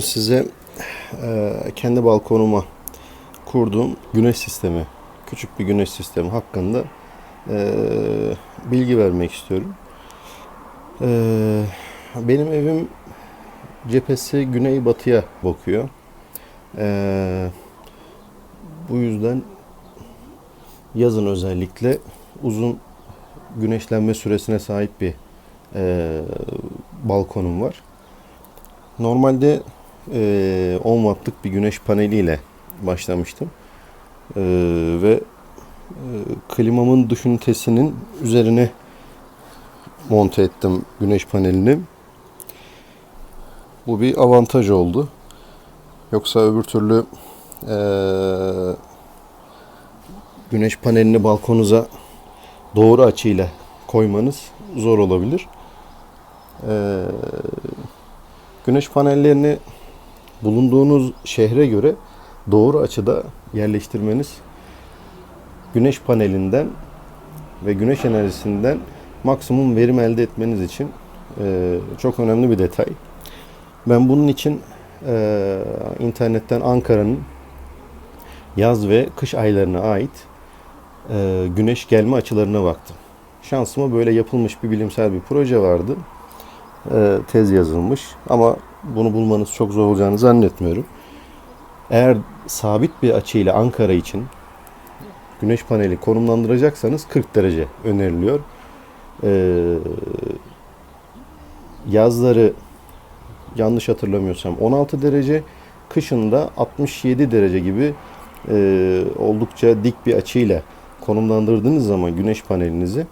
Size e, kendi balkonuma kurduğum güneş sistemi, küçük bir güneş sistemi hakkında e, bilgi vermek istiyorum. E, benim evim cephesi güneybatıya bakıyor. E, bu yüzden yazın özellikle uzun güneşlenme süresine sahip bir e, balkonum var. Normalde e, 10 wattlık bir güneş paneliyle başlamıştım. E, ve e, klimamın dış ünitesinin üzerine monte ettim güneş panelini. Bu bir avantaj oldu. Yoksa öbür türlü e, güneş panelini balkonuza doğru açıyla koymanız zor olabilir. Ee, güneş panellerini bulunduğunuz şehre göre doğru açıda yerleştirmeniz güneş panelinden ve güneş enerjisinden maksimum verim elde etmeniz için e, çok önemli bir detay. Ben bunun için e, internetten Ankara'nın yaz ve kış aylarına ait e, güneş gelme açılarına baktım. Şansıma böyle yapılmış bir bilimsel bir proje vardı. E, tez yazılmış ama bunu bulmanız çok zor olacağını zannetmiyorum. Eğer sabit bir açıyla Ankara için güneş paneli konumlandıracaksanız 40 derece öneriliyor. E, yazları yanlış hatırlamıyorsam 16 derece, kışında 67 derece gibi e, oldukça dik bir açıyla konumlandırdığınız zaman güneş panelinizi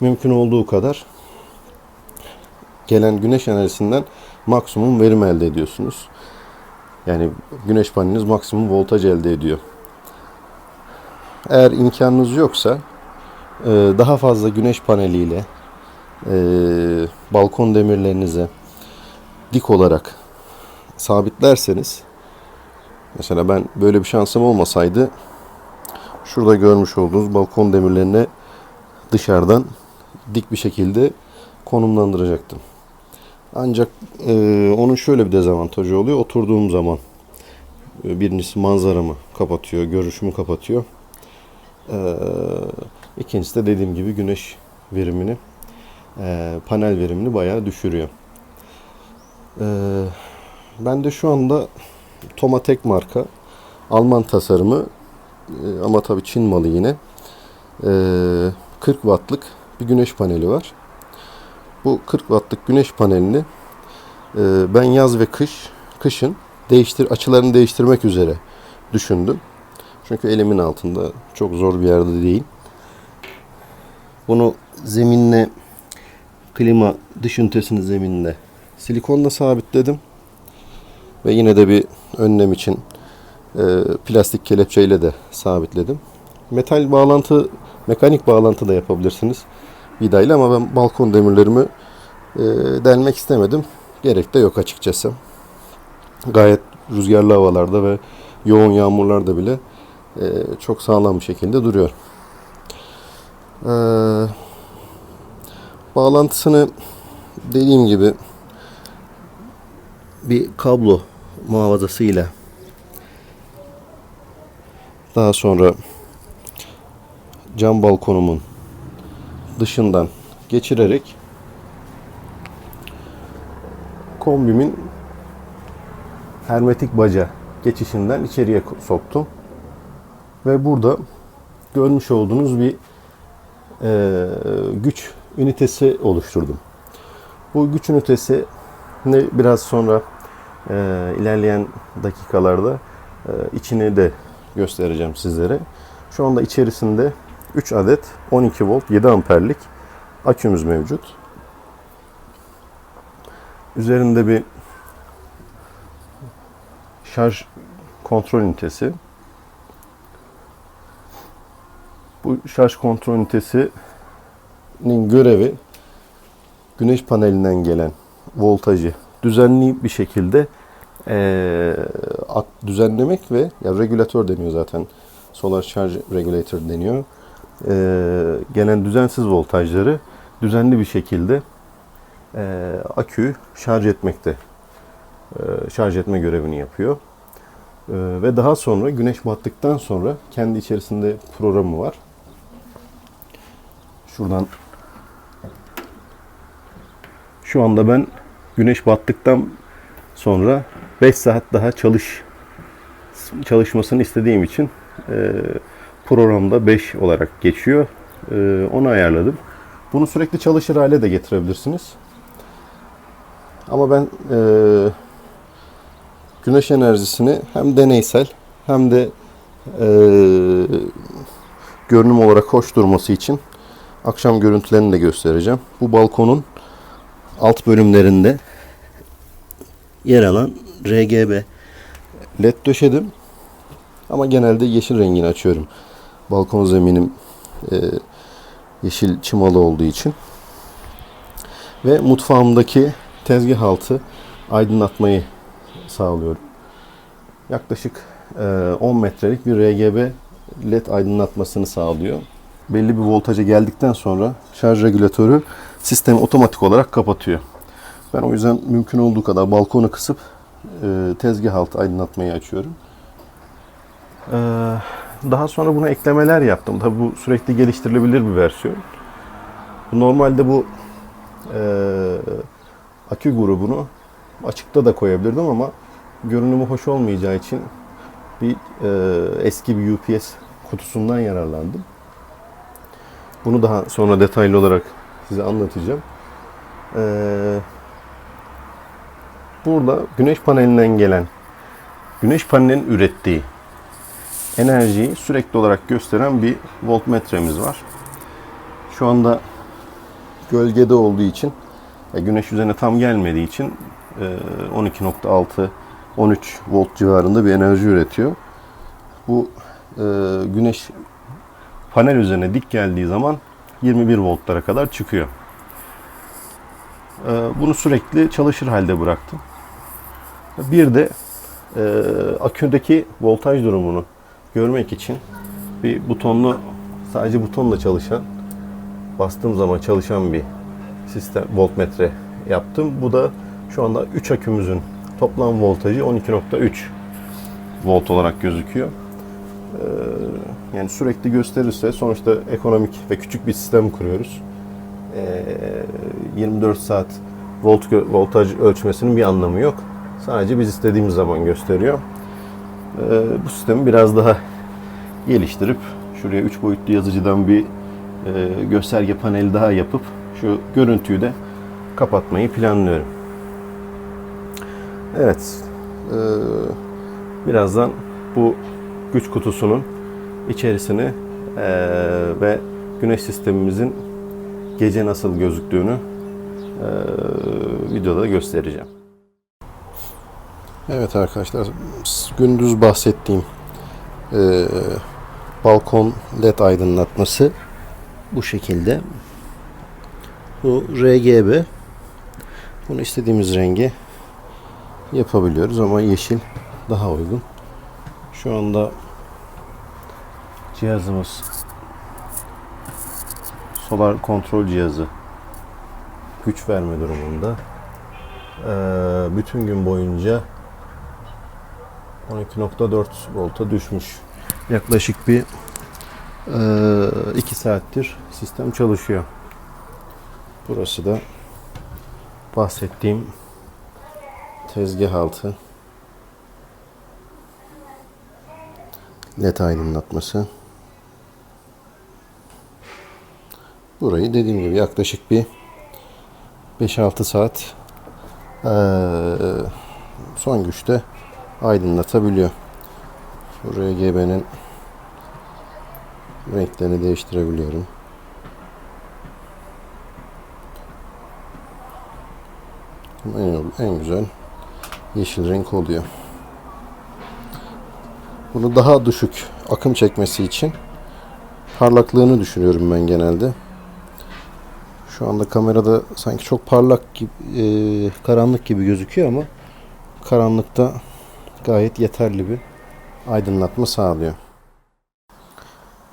mümkün olduğu kadar gelen güneş enerjisinden maksimum verim elde ediyorsunuz. Yani güneş paneliniz maksimum voltaj elde ediyor. Eğer imkanınız yoksa e, daha fazla güneş paneliyle e, balkon demirlerinize dik olarak sabitlerseniz mesela ben böyle bir şansım olmasaydı şurada görmüş olduğunuz balkon demirlerine dışarıdan dik bir şekilde konumlandıracaktım. Ancak e, onun şöyle bir dezavantajı oluyor. Oturduğum zaman e, birincisi manzaramı kapatıyor, görüşümü kapatıyor. E, ikincisi de dediğim gibi güneş verimini, e, panel verimini bayağı düşürüyor. E, ben de şu anda Tomatek marka Alman tasarımı e, ama tabii Çin malı yine. E, 40 wattlık bir güneş paneli var. Bu 40 wattlık güneş panelini e, ben yaz ve kış kışın değiştir açılarını değiştirmek üzere düşündüm. Çünkü elimin altında çok zor bir yerde değil. Bunu zeminle klima dış ünitesini zeminle silikonla sabitledim. Ve yine de bir önlem için e, plastik kelepçeyle de sabitledim. Metal bağlantı, mekanik bağlantı da yapabilirsiniz vidayla ama ben balkon demirlerimi e, delmek istemedim. Gerek de yok açıkçası. Gayet rüzgarlı havalarda ve yoğun yağmurlarda bile e, çok sağlam bir şekilde duruyor. E, bağlantısını dediğim gibi bir kablo muhafazasıyla daha sonra cam balkonumun dışından geçirerek kombimin hermetik baca geçişinden içeriye soktum. Ve burada görmüş olduğunuz bir e, güç ünitesi oluşturdum. Bu güç ünitesi ne biraz sonra e, ilerleyen dakikalarda e, içini de göstereceğim sizlere. Şu anda içerisinde 3 adet 12 volt 7 amperlik akümüz mevcut. Üzerinde bir şarj kontrol ünitesi. Bu şarj kontrol ünitesinin görevi güneş panelinden gelen voltajı düzenli bir şekilde e, düzenlemek ve ya regülatör deniyor zaten. Solar charge regulator deniyor. E, gelen düzensiz voltajları düzenli bir şekilde e, aküyü şarj etmekte. e, şarj etme görevini yapıyor. E, ve daha sonra güneş battıktan sonra kendi içerisinde programı var. Şuradan şu anda ben güneş battıktan sonra 5 saat daha çalış çalışmasını istediğim için e, programda 5 olarak geçiyor. E, onu ayarladım. Bunu sürekli çalışır hale de getirebilirsiniz. Ama ben e, güneş enerjisini hem deneysel hem de e, görünüm olarak hoş durması için akşam görüntülerini de göstereceğim. Bu balkonun alt bölümlerinde yer alan RGB led döşedim. Ama genelde yeşil rengini açıyorum. Balkon zeminim e, yeşil çimalı olduğu için. Ve mutfağımdaki tezgah altı aydınlatmayı sağlıyorum. Yaklaşık e, 10 metrelik bir RGB led aydınlatmasını sağlıyor. Belli bir voltaja geldikten sonra şarj regülatörü sistemi otomatik olarak kapatıyor. Ben o yüzden mümkün olduğu kadar balkonu kısıp e, tezgah altı aydınlatmayı açıyorum. Ee, daha sonra buna eklemeler yaptım. Tabi bu sürekli geliştirilebilir bir versiyon. Normalde bu e, akü grubunu açıkta da koyabilirdim ama görünümü hoş olmayacağı için bir e, eski bir UPS kutusundan yararlandım. Bunu daha sonra detaylı olarak size anlatacağım. Ee, burada güneş panelinden gelen güneş panelinin ürettiği enerjiyi sürekli olarak gösteren bir voltmetremiz var. Şu anda gölgede olduğu için ve güneş üzerine tam gelmediği için e, 12.6 13 volt civarında bir enerji üretiyor. Bu e, güneş panel üzerine dik geldiği zaman 21 voltlara kadar çıkıyor. E, bunu sürekli çalışır halde bıraktım. Bir de e, aküdeki voltaj durumunu görmek için bir butonlu sadece butonla çalışan bastığım zaman çalışan bir sistem voltmetre yaptım. Bu da şu anda 3 akümüzün toplam voltajı 12.3 volt olarak gözüküyor. Ee, yani sürekli gösterirse sonuçta ekonomik ve küçük bir sistem kuruyoruz. Ee, 24 saat volt voltaj ölçmesinin bir anlamı yok. Sadece biz istediğimiz zaman gösteriyor. Ee, bu sistemi biraz daha geliştirip şuraya 3 boyutlu yazıcıdan bir e, gösterge paneli daha yapıp şu görüntüyü de kapatmayı planlıyorum. Evet. e, birazdan bu güç kutusunun içerisini e, ve güneş sistemimizin gece nasıl gözüktüğünü videoda göstereceğim. Evet arkadaşlar, gündüz bahsettiğim e, balkon led aydınlatması bu şekilde. Bu RGB. Bunu istediğimiz rengi yapabiliyoruz ama yeşil daha uygun. Şu anda cihazımız solar kontrol cihazı güç verme durumunda. Ee, bütün gün boyunca 12.4 volta düşmüş. Yaklaşık bir 2 saattir sistem çalışıyor. Burası da bahsettiğim tezgah altı led aydınlatması. Burayı dediğim gibi yaklaşık bir 5-6 saat eee, son güçte aydınlatabiliyor. Şu RGB'nin renklerini değiştirebiliyorum. En, en güzel yeşil renk oluyor. Bunu daha düşük akım çekmesi için parlaklığını düşürüyorum ben genelde. Şu anda kamerada sanki çok parlak gibi, e, karanlık gibi gözüküyor ama karanlıkta gayet yeterli bir aydınlatma sağlıyor.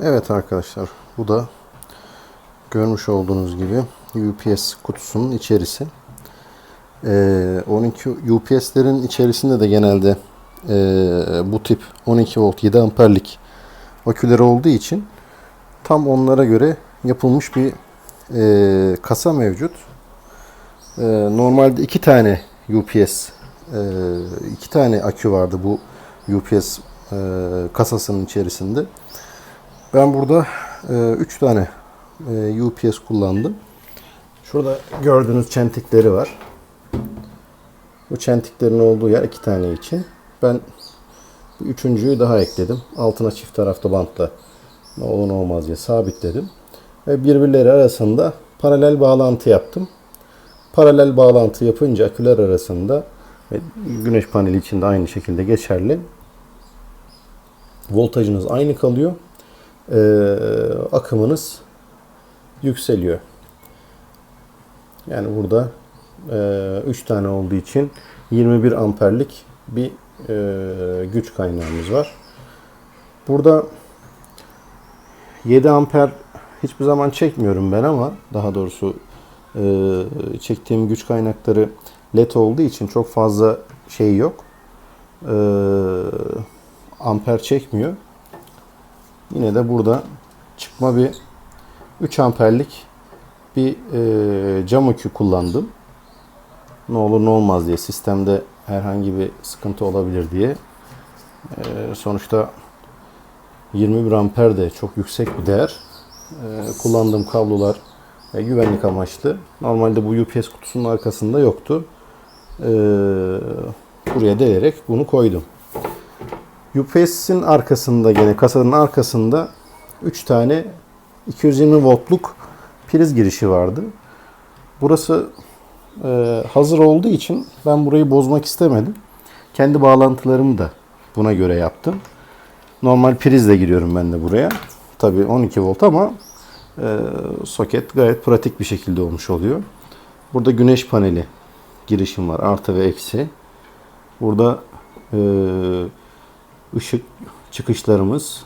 Evet arkadaşlar bu da görmüş olduğunuz gibi UPS kutusunun içerisi. Ee, 12 UPS'lerin içerisinde de genelde ee, bu tip 12 volt 7 amperlik aküleri olduğu için tam onlara göre yapılmış bir ee, kasa mevcut. Ee, normalde iki tane UPS, ee, iki tane akü vardı bu UPS ee, kasasının içerisinde. Ben burada ee, üç tane ee, UPS kullandım. Şurada gördüğünüz çentikleri var. Bu çentiklerin olduğu yer iki tane için. Ben üçüncüyü daha ekledim. Altına çift taraflı bantla ne olmaz diye sabitledim. Ve birbirleri arasında paralel bağlantı yaptım. Paralel bağlantı yapınca aküler arasında ve güneş paneli için de aynı şekilde geçerli. Voltajınız aynı kalıyor. Ee, akımınız yükseliyor. Yani burada 3 tane olduğu için 21 amperlik bir e, güç kaynağımız var. Burada 7 amper hiçbir zaman çekmiyorum ben ama daha doğrusu e, çektiğim güç kaynakları led olduğu için çok fazla şey yok. E, amper çekmiyor. Yine de burada çıkma bir 3 amperlik bir e, cam akü kullandım. Ne olur ne olmaz diye sistemde herhangi bir sıkıntı olabilir diye. E, sonuçta 21 amper de çok yüksek bir değer. E, kullandığım kablolar e, güvenlik amaçlı. Normalde bu UPS kutusunun arkasında yoktu. E, buraya delerek bunu koydum. UPS'in arkasında gene kasanın arkasında 3 tane 220 voltluk priz girişi vardı. Burası e, hazır olduğu için ben burayı bozmak istemedim. Kendi bağlantılarımı da buna göre yaptım. Normal prizle giriyorum ben de buraya. Tabii 12 volt ama e, soket gayet pratik bir şekilde olmuş oluyor. Burada güneş paneli girişim var. Artı ve eksi. Burada e, ışık çıkışlarımız.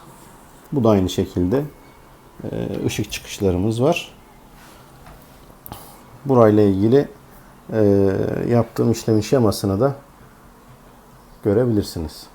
Bu da aynı şekilde e, ışık çıkışlarımız var. Burayla ilgili e, yaptığım işlemin şemasını da görebilirsiniz.